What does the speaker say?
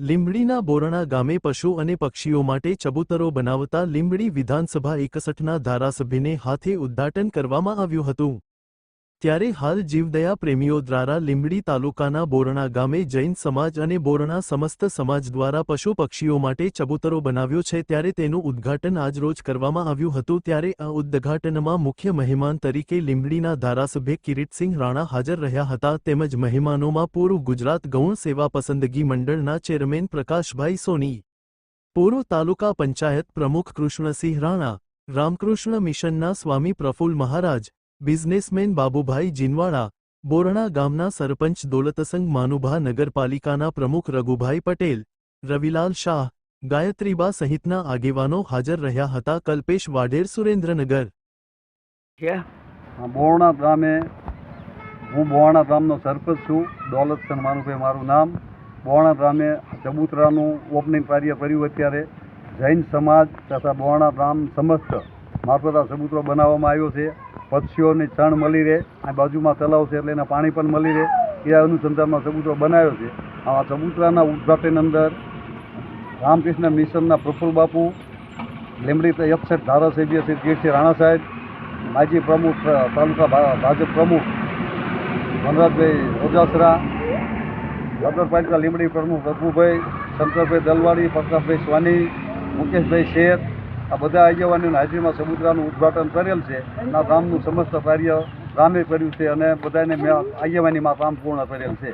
લીંબડીના બોરણા ગામે પશુ અને પક્ષીઓ માટે ચબૂતરો બનાવતા લીંબડી વિધાનસભા એકસઠના ધારાસભ્યને હાથે ઉદ્ઘાટન કરવામાં આવ્યું હતું. ત્યારે હાલ જીવદયા પ્રેમીઓ દ્વારા લીંબડી તાલુકાના બોરણા ગામે જૈન સમાજ અને બોરણા સમસ્ત સમાજ દ્વારા પશુ પક્ષીઓ માટે ચબૂતરો બનાવ્યો છે. ત્યારે તેનું ઉદ્ઘાટન આજરોજ કરવામાં આવ્યું હતું. ત્યારે આ ઉદ્ઘાટનમાં મુખ્ય મહેમાન તરીકે લીંબડીના ધારાસભ્ય કિરીટસિંહ રાણા હાજર રહ્યા હતા. તેમજ મહેમાનોમાં પૂર્વ ગુજરાત ગૌણ સેવા પસંદગી મંડળના ચેરમેન પ્રકાશભાઈ સોની, પૂર્વ તાલુકા પંચાયત પ્રમુખ કૃષ્ણસિંહ રાણા, રામકૃષ્ણ મિશનના સ્વામી પ્રફુલ મહારાજ બિઝનેસમેન બાબુભાઈ જીનવાડા બોરણા ગામના સરપંચ દોલતસંગ માનુભા નગરપાલિકાના પ્રમુખ રઘુભાઈ પટેલ, રવિલાલ શાહ, ગાયત્રીબા સહિતના આગેવાનો હાજર રહ્યા હતા કલ્પેશ વાઢેર સુરેન્દ્રનગર. બોરણા ગામે હું બોરણા ગામનો સરપંચ છું. દોલતસંગ માનુભાઈ મારું નામ. બોરણા ગામે ચબૂતરાનું ઓપનિંગ કાર્ય કર્યું અત્યારે. જૈન સમાજ તથા બોરણા ગામ સમસ્ત મારફત ચબૂતરો બનાવવામાં આવ્યો છે. પક્ષીઓની ચણ મળી રહે, આ બાજુમાં તલાવ છે એટલે એને પાણી પણ મળી રહે. એ અનુસંધાનમાં ચબૂતરો બનાવ્યો છે. આ ચબૂતરાના ઉદઘાટન અંદર રામકૃષ્ણ મિશનના પ્રફુલ્લ બાપુ લીમડી એકસઠ ધારાસભ્ય શ્રી કીર્તિ રાણા સાહેબ, માજી પ્રમુખ તાલુકા ભાજપ પ્રમુખ વનરાજભાઈ ઓજાસરા નગરપાલિકા લીમડી પ્રમુખ રઘુભાઈ, શંકરભાઈ દલવાડી પ્રકાશભાઈ સ્વાની, મુકેશભાઈ શેઠ આ બધા આગેવાનીઓની હાજરીમાં સમુદ્રનું ઉદ્ઘાટન કરેલ છે. આ ગામનું સમસ્ત કાર્ય રામે કર્યું છે અને બધાને મેં આગેવાનીમાં કામ પૂર્ણ કરેલ છે.